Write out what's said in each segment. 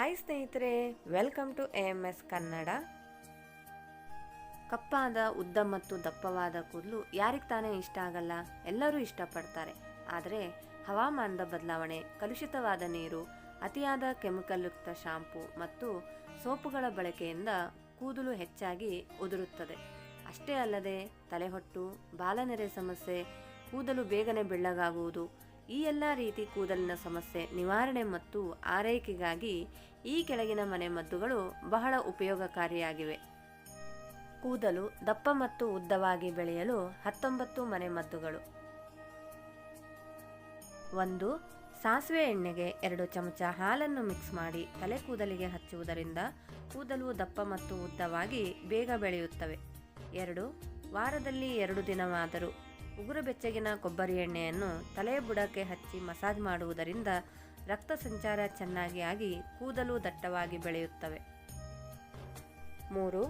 Hi ಸ್ನೇಹಿತರೆ welcome to A M S Kannada. ಕಪ್ಪಾದ, ಉದ್ದ ಮತ್ತು ದಪ್ಪವಾದ ಕೂದಲು ಯಾರಿಗೆ ತಾನೇ ಇಷ್ಟ ಆಗಲ್ಲ, ಎಲ್ಲರೂ ಇಷ್ಟಪಡ್ತಾರೆ. ಆದರೆ, ಹವಾಮಾನದ ಬದಲಾವಣೆ, ಕಲುಷಿತವಾದ ನೀರು, ಅತಿಯಾದ ಕೆಮಿಕಲ್ ಯುಕ್ತ ಶಾಂಪೂ ಮತ್ತು ಸೋಪುಗಳ ಬಳಕೆಯಿಂದ ಕೂದಲು ಹೆಚ್ಚಾಗಿ ಉದುರುತ್ತದೆ. ಅಷ್ಟೇ ಅಲ್ಲದೆ, ತಲೆಹೊಟ್ಟು ಬಾಲನೆರೆ ಸಮಸ್ಯೆ, ಕೂದಲು ಬೇಗನೆ ಬೆಳ್ಳಗಾಗುವುದು ಈ ಎಲ್ಲ ರೀತಿ ಕೂದಲಿನ ಸಮಸ್ಯೆ, ನಿವಾರಣೆ ಮತ್ತು ಆರೈಕೆಗಾಗಿ ಈ ಕೆಳಗಿನ ಮನೆಮದ್ದುಗಳು ಬಹಳ ಉಪಯೋಗಕಾರಿಯಾಗಿವೆ. ಕೂದಲು ದಪ್ಪ ಮತ್ತು ಉದ್ದವಾಗಿ ಬೆಳೆಯಲು ಹತ್ತೊಂಬತ್ತು ಮನೆಮದ್ದುಗಳು ಒಂದು, ಸಾಸಿವೆ ಎಣ್ಣೆಗೆ ಎರಡು ಚಮಚ ಹಾಲನ್ನು ಮಿಕ್ಸ್ ಮಾಡಿ ತಲೆ ಕೂದಲಿಗೆ ಹಚ್ಚುವುದರಿಂದ ಕೂದಲು ದಪ್ಪ ಮತ್ತು ಉದ್ದವಾಗಿ ಬೇಗ ಬೆಳೆಯುತ್ತವೆ. ಎರಡು, ವಾರದಲ್ಲಿ ಎರಡು ದಿನವಾದರೂ ಉಗುರು ಬೆಚ್ಚಗಿನ ಕೊಬ್ಬರಿ ಎಣ್ಣೆಯನ್ನು ತಲೆಯ ಬುಡಕ್ಕೆ ಹಚ್ಚಿ ಮಸಾಜ್ ಮಾಡುವುದರಿಂದ ರಕ್ತ ಸಂಚಾರ ಚೆನ್ನಾಗಿ ಆಗಿ ಕೂದಲು ದಟ್ಟವಾಗಿ ಬೆಳೆಯುತ್ತವೆ. ಮೂರು,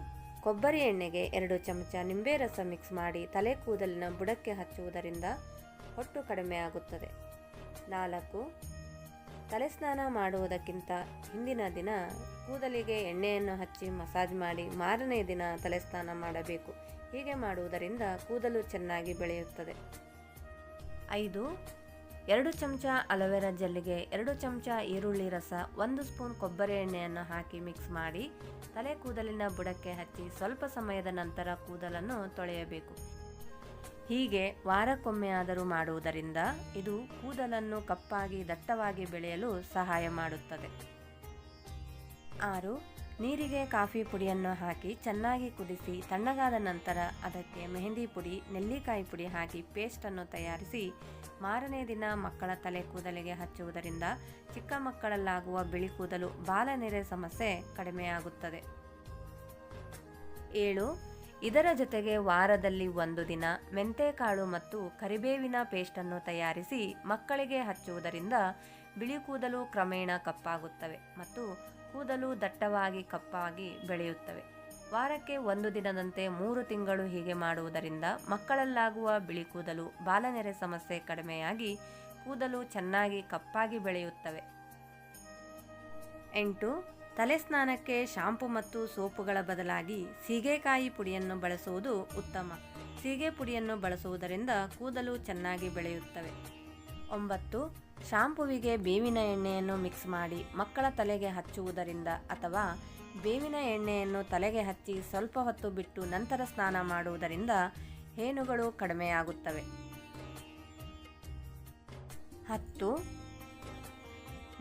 ಕೊಬ್ಬರಿ ಎಣ್ಣೆಗೆ ಎರಡು ಚಮಚ ನಿಂಬೆ ರಸ ಮಿಕ್ಸ್ ಮಾಡಿ ತಲೆ ಕೂದಲಿನ ಬುಡಕ್ಕೆ ಹಚ್ಚುವುದರಿಂದ ಹೊಟ್ಟು ಕಡಿಮೆ ಆಗುತ್ತದೆ. ನಾಲ್ಕು ತಲೆ ಸ್ನಾನ ಮಾಡುವುದಕ್ಕಿಂತ ಹಿಂದಿನ ದಿನ ಕೂದಲಿಗೆ ಎಣ್ಣೆಯನ್ನು ಹಚ್ಚಿ ಮಸಾಜ್ ಮಾಡಿ ಮಾರನೇ ದಿನ ತಲೆ ಸ್ನಾನ ಮಾಡಬೇಕು. ಹೀಗೆ ಮಾಡುವುದರಿಂದ ಕೂದಲು ಚೆನ್ನಾಗಿ ಬೆಳೆಯುತ್ತದೆ. ಐದು, ಎರಡು ಚಮಚ ಅಲೋವೆರಾ ಜೆಲ್ಗೆ ಎರಡು ಚಮಚ ಈರುಳ್ಳಿ ರಸ, ಒಂದು ಸ್ಪೂನ್ ಕೊಬ್ಬರಿ ಎಣ್ಣೆಯನ್ನು ಹಾಕಿ ಮಿಕ್ಸ್ ಮಾಡಿ ತಲೆ ಕೂದಲಿನ ಬುಡಕ್ಕೆ ಹಚ್ಚಿ ಸ್ವಲ್ಪ ಸಮಯದ ನಂತರ ಕೂದಲನ್ನು ತೊಳೆಯಬೇಕು. ಹೀಗೆ ವಾರಕ್ಕೊಮ್ಮೆ ಆದರೂ ಮಾಡುವುದರಿಂದ ಇದು ಕೂದಲನ್ನು ಕಪ್ಪಾಗಿ ದಟ್ಟವಾಗಿ ಬೆಳೆಯಲು ಸಹಾಯ ಮಾಡುತ್ತದೆ. ಆರು, ನೀರಿಗೆ ಕಾಫಿ ಪುಡಿಯನ್ನು ಹಾಕಿ ಚೆನ್ನಾಗಿ ಕುದಿಸಿ ತಣ್ಣಗಾದ ನಂತರ ಅದಕ್ಕೆ ಮೆಹಂದಿ ಪುಡಿ, ನೆಲ್ಲಿಕಾಯಿ ಪುಡಿ ಹಾಕಿ ಪೇಸ್ಟನ್ನು ತಯಾರಿಸಿ ಮಾರನೇ ದಿನ ಮಕ್ಕಳ ತಲೆ ಕೂದಲಿಗೆ ಹಚ್ಚುವುದರಿಂದ ಚಿಕ್ಕ ಮಕ್ಕಳಲ್ಲಾಗುವ ಬಿಳಿ ಕೂದಲು ಬಾಲನೆರೆ ಸಮಸ್ಯೆ ಕಡಿಮೆಯಾಗುತ್ತದೆ. ಏಳು ಇದರ ಜೊತೆಗೆ ವಾರದಲ್ಲಿ ಒಂದು ದಿನ ಮೆಂತೆಕಾಳು ಮತ್ತು ಕರಿಬೇವಿನ ಪೇಸ್ಟನ್ನು ತಯಾರಿಸಿ ಮಕ್ಕಳಿಗೆ ಹಚ್ಚುವುದರಿಂದ ಬಿಳಿ ಕೂದಲು ಕ್ರಮೇಣ ಕಪ್ಪಾಗುತ್ತವೆ ಮತ್ತು ಕೂದಲು ದಟ್ಟವಾಗಿ ಕಪ್ಪಾಗಿ ಬೆಳೆಯುತ್ತವೆ. ವಾರಕ್ಕೆ ಒಂದು ದಿನದಂತೆ ಮೂರು ತಿಂಗಳು ಹೀಗೆ ಮಾಡುವುದರಿಂದ ಮಕ್ಕಳಲ್ಲಾಗುವ ಬಿಳಿ ಕೂದಲು ಬಾಲನೆರೆ ಸಮಸ್ಯೆ ಕಡಿಮೆಯಾಗಿ ಕೂದಲು ಚೆನ್ನಾಗಿ ಕಪ್ಪಾಗಿ ಬೆಳೆಯುತ್ತವೆ. ಎಂಟು ತಲೆ ಸ್ನಾನಕ್ಕೆ ಶಾಂಪು ಮತ್ತು ಸೋಪುಗಳ ಬದಲಾಗಿ ಸೀಗೆಕಾಯಿ ಪುಡಿಯನ್ನು ಬಳಸುವುದು ಉತ್ತಮ. ಸೀಗೆ ಪುಡಿಯನ್ನು ಬಳಸುವುದರಿಂದ ಕೂದಲು ಚೆನ್ನಾಗಿ ಬೆಳೆಯುತ್ತವೆ. ಒಂಬತ್ತು, ಶಾಂಪುವಿಗೆ ಬೇವಿನ ಎಣ್ಣೆಯನ್ನು ಮಿಕ್ಸ್ ಮಾಡಿ ಮಕ್ಕಳ ತಲೆಗೆ ಹಚ್ಚುವುದರಿಂದ ಅಥವಾ ಬೇವಿನ ಎಣ್ಣೆಯನ್ನು ತಲೆಗೆ ಹಚ್ಚಿ ಸ್ವಲ್ಪ ಹೊತ್ತು ಬಿಟ್ಟು ನಂತರ ಸ್ನಾನ ಮಾಡುವುದರಿಂದ ಹೇನುಗಳು ಕಡಿಮೆಯಾಗುತ್ತವೆ. ಹತ್ತು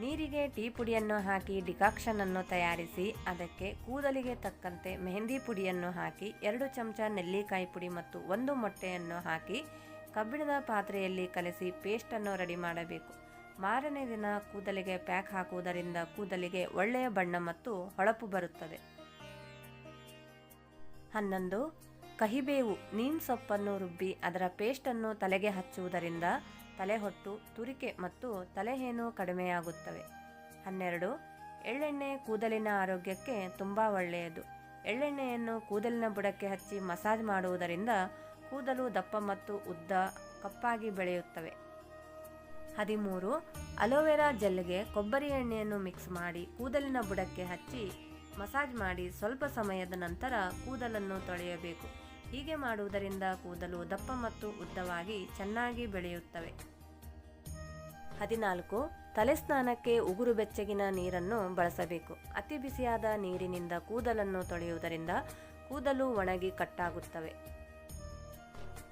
ನೀರಿಗೆ ಟೀ ಪುಡಿಯನ್ನು ಹಾಕಿ ಡಿಕಾಕ್ಷನ್ ಅನ್ನು ತಯಾರಿಸಿ, ಅದಕ್ಕೆ ಕೂದಲಿಗೆ ತಕ್ಕಂತೆ ಮೆಹಂದಿ ಪುಡಿಯನ್ನು ಹಾಕಿ, ಎರಡು ಚಮಚ ನೆಲ್ಲಿಕಾಯಿ ಪುಡಿ ಮತ್ತು ಒಂದು ಮೊಟ್ಟೆಯನ್ನು ಹಾಕಿ ಕಬ್ಬಿಣದ ಪಾತ್ರೆಯಲ್ಲಿ ಕಲಸಿ ಪೇಸ್ಟನ್ನು ರೆಡಿ ಮಾಡಬೇಕು. ಮಾರನೇ ದಿನ ಕೂದಲಿಗೆ ಪ್ಯಾಕ್ ಹಾಕುವುದರಿಂದ ಕೂದಲಿಗೆ ಒಳ್ಳೆಯ ಬಣ್ಣ ಮತ್ತು ಹೊಳಪು ಬರುತ್ತದೆ. ಹನ್ನೊಂದು, ಕಹಿಬೇವು ನೀಮ್ ಸೊಪ್ಪನ್ನು ರುಬ್ಬಿ ಅದರ ಪೇಸ್ಟನ್ನು ತಲೆಗೆ ಹಚ್ಚುವುದರಿಂದ ತಲೆಹೊಟ್ಟು, ತುರಿಕೆ ಮತ್ತು ತಲೆಹೇನು ಕಡಿಮೆಯಾಗುತ್ತವೆ. ಹನ್ನೆರಡು, ಎಳ್ಳೆಣ್ಣೆ ಕೂದಲಿನ ಆರೋಗ್ಯಕ್ಕೆ ತುಂಬ ಒಳ್ಳೆಯದು. ಎಳ್ಳೆಣ್ಣೆಯನ್ನು ಕೂದಲಿನ ಬುಡಕ್ಕೆ ಹಚ್ಚಿ ಮಸಾಜ್ ಮಾಡುವುದರಿಂದ ಕೂದಲು ದಪ್ಪ ಮತ್ತು ಉದ್ದ, ಕಪ್ಪಾಗಿ ಬೆಳೆಯುತ್ತವೆ. ಹದಿಮೂರು, ಅಲೋವೆರಾ ಜೆಲ್ಗೆ ಕೊಬ್ಬರಿ ಎಣ್ಣೆಯನ್ನು ಮಿಕ್ಸ್ ಮಾಡಿ ಕೂದಲಿನ ಬುಡಕ್ಕೆ ಹಚ್ಚಿ ಮಸಾಜ್ ಮಾಡಿ ಸ್ವಲ್ಪ ಸಮಯದ ನಂತರ ಕೂದಲನ್ನು ತೊಳೆಯಬೇಕು. ಹೀಗೆ ಮಾಡುವುದರಿಂದ ಕೂದಲು ದಪ್ಪ ಮತ್ತು ಉದ್ದವಾಗಿ ಚೆನ್ನಾಗಿ ಬೆಳೆಯುತ್ತವೆ. ಹದಿನಾಲ್ಕು ತಲೆ ಸ್ನಾನಕ್ಕೆ ಉಗುರು ಬೆಚ್ಚಗಿನ ನೀರನ್ನು ಬಳಸಬೇಕು. ಅತಿ ಬಿಸಿಯಾದ ನೀರಿನಿಂದ ಕೂದಲನ್ನು ತೊಳೆಯುವುದರಿಂದ ಕೂದಲು ಒಣಗಿ ಕಟ್ಟಾಗುತ್ತವೆ.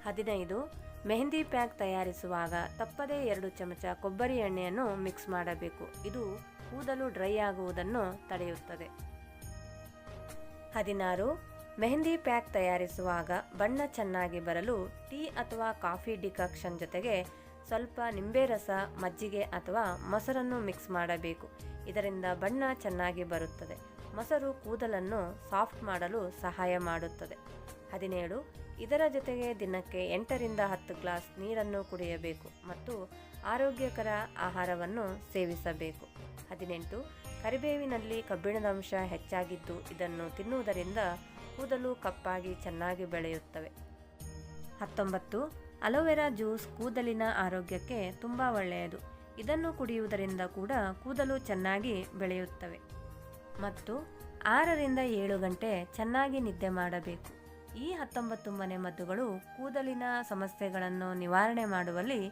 ಹದಿನೈದು, ಮೆಹಂದಿ ಪ್ಯಾಕ್ ತಯಾರಿಸುವಾಗ ತಪ್ಪದೇ ಎರಡು ಚಮಚ ಕೊಬ್ಬರಿ ಎಣ್ಣೆಯನ್ನು ಮಿಕ್ಸ್ ಮಾಡಬೇಕು. ಇದು ಕೂದಲು ಡ್ರೈ ಆಗುವುದನ್ನು ತಡೆಯುತ್ತದೆ. ಹದಿನಾರು ಮೆಹಂದಿ ಪ್ಯಾಕ್ ತಯಾರಿಸುವಾಗ ಬಣ್ಣ ಚೆನ್ನಾಗಿ ಬರಲು ಟೀ ಅಥವಾ ಕಾಫಿ ಡಿಕಾಕ್ಷನ್ ಜೊತೆಗೆ ಸ್ವಲ್ಪ ನಿಂಬೆ ರಸ ಮಜ್ಜಿಗೆ ಅಥವಾ ಮೊಸರನ್ನು ಮಿಕ್ಸ್ ಮಾಡಬೇಕು. ಇದರಿಂದ ಬಣ್ಣ ಚೆನ್ನಾಗಿ ಬರುತ್ತದೆ. ಮೊಸರು ಕೂದಲನ್ನು ಸಾಫ್ಟ್ ಮಾಡಲು ಸಹಾಯ ಮಾಡುತ್ತದೆ. ಹದಿನೇಳು, ಇದರ ಜೊತೆಗೆ ದಿನಕ್ಕೆ ಎಂಟರಿಂದ ಹತ್ತು ಗ್ಲಾಸ್ ನೀರನ್ನು ಕುಡಿಯಬೇಕು ಮತ್ತು ಆರೋಗ್ಯಕರ ಆಹಾರವನ್ನು ಸೇವಿಸಬೇಕು. ಹದಿನೆಂಟು, ಕರಿಬೇವಿನಲ್ಲಿ ಕಬ್ಬಿಣದ ಅಂಶ ಹೆಚ್ಚಾಗಿದ್ದು ಇದನ್ನು ತಿನ್ನುವುದರಿಂದ ಕೂದಲು ಕಪ್ಪಾಗಿ ಚೆನ್ನಾಗಿ ಬೆಳೆಯುತ್ತವೆ. ಹತ್ತೊಂಬತ್ತು, ಅಲೋವೆರಾ ಜ್ಯೂಸ್ ಕೂದಲಿನ ಆರೋಗ್ಯಕ್ಕೆ ತುಂಬ ಒಳ್ಳೆಯದು. ಇದನ್ನು ಕುಡಿಯುವುದರಿಂದ ಕೂಡ ಕೂದಲು ಚೆನ್ನಾಗಿ ಬೆಳೆಯುತ್ತವೆ. ಮತ್ತು ಆರರಿಂದ ಏಳು ಗಂಟೆ ಚೆನ್ನಾಗಿ ನಿದ್ದೆ ಮಾಡಬೇಕು. ಈ ಹತ್ತೊಂಬತ್ತು ಮನೆ ಮದ್ದುಗಳು ಕೂದಲಿನ ಸಮಸ್ಯೆಗಳನ್ನು ನಿವಾರಣೆ ಮಾಡುವಲ್ಲಿ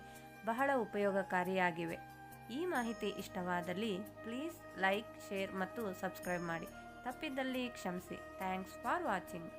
ಬಹಳ ಉಪಯೋಗಕಾರಿಯಾಗಿವೆ. ಈ ಮಾಹಿತಿ ಇಷ್ಟವಾದಲ್ಲಿ ಪ್ಲೀಸ್ ಲೈಕ್, ಶೇರ್ ಮತ್ತು ಸಬ್ಸ್ಕ್ರೈಬ್ ಮಾಡಿ. ತಪ್ಪಿದ್ದಲ್ಲಿ ಕ್ಷಮಿಸಿ. Thanks for watching.